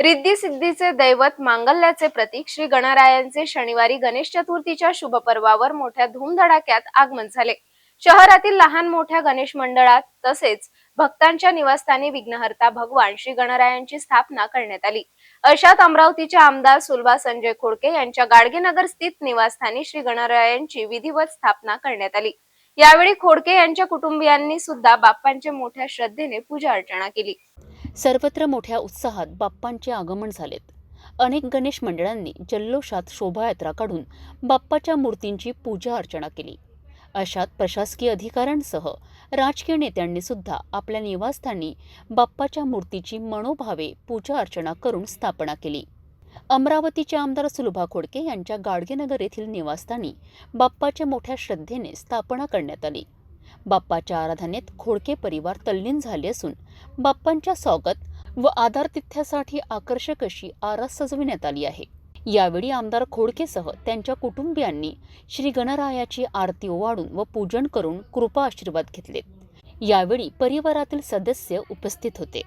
रिद्धी सिद्धीचे दैवत मांगल्याचे प्रतीक श्री गणरायांचे शनिवारी गणेश चतुर्थीच्या शुभपर्वावर मोठ्या धूमधडाक्यात आगमन झाले. शहरातील लहान मोठ्या गणेश मंडळात तसेच भक्तांच्या निवासस्थानी विघ्नहर्ता भगवान श्री गणरायांची स्थापना करण्यात आली. अशात अमरावतीचे आमदार सुलभा संजय खोडके यांच्या गाडगेनगर स्थित निवासस्थानी श्री गणरायांची विधिवत स्थापना करण्यात आली. यावेळी खोडके यांच्या कुटुंबियांनी सुद्धा बाप्पांचे मोठ्या श्रद्धेने पूजा अर्चना केली. सर्वत्र मोठ्या उत्साहात बाप्पांचे आगमन झालेत. अनेक गणेश मंडळांनी जल्लोषात शोभायात्रा काढून बाप्पाच्या मूर्तींची पूजा अर्चना केली. अशात प्रशासकीय अधिकाऱ्यांसह राजकीय नेत्यांनी सुद्धा आपल्या निवासस्थानी बाप्पाच्या मूर्तीची मनोभावे पूजा अर्चना करून स्थापना केली. अमरावतीचे आमदार सुलभा खोडके यांच्या गाडगेनगर येथील निवासस्थानी बाप्पाच्या मोठ्या श्रद्धेने स्थापना करण्यात आली. बाप्पाच्या आराधनेत खोडके परिवार तल्लीन झाले असून बाप्पांच्या स्वागत व आधारतिथ्यासाठी आकर्षक अशी आरास सजविण्यात आली आहे. यावेळी आमदार खोडकेसह त्यांच्या कुटुंबियांनी श्री गणरायाची आरती ओवाळून व पूजन करून कृपा आशीर्वाद घेतले. यावेळी परिवारातील सदस्य उपस्थित होते.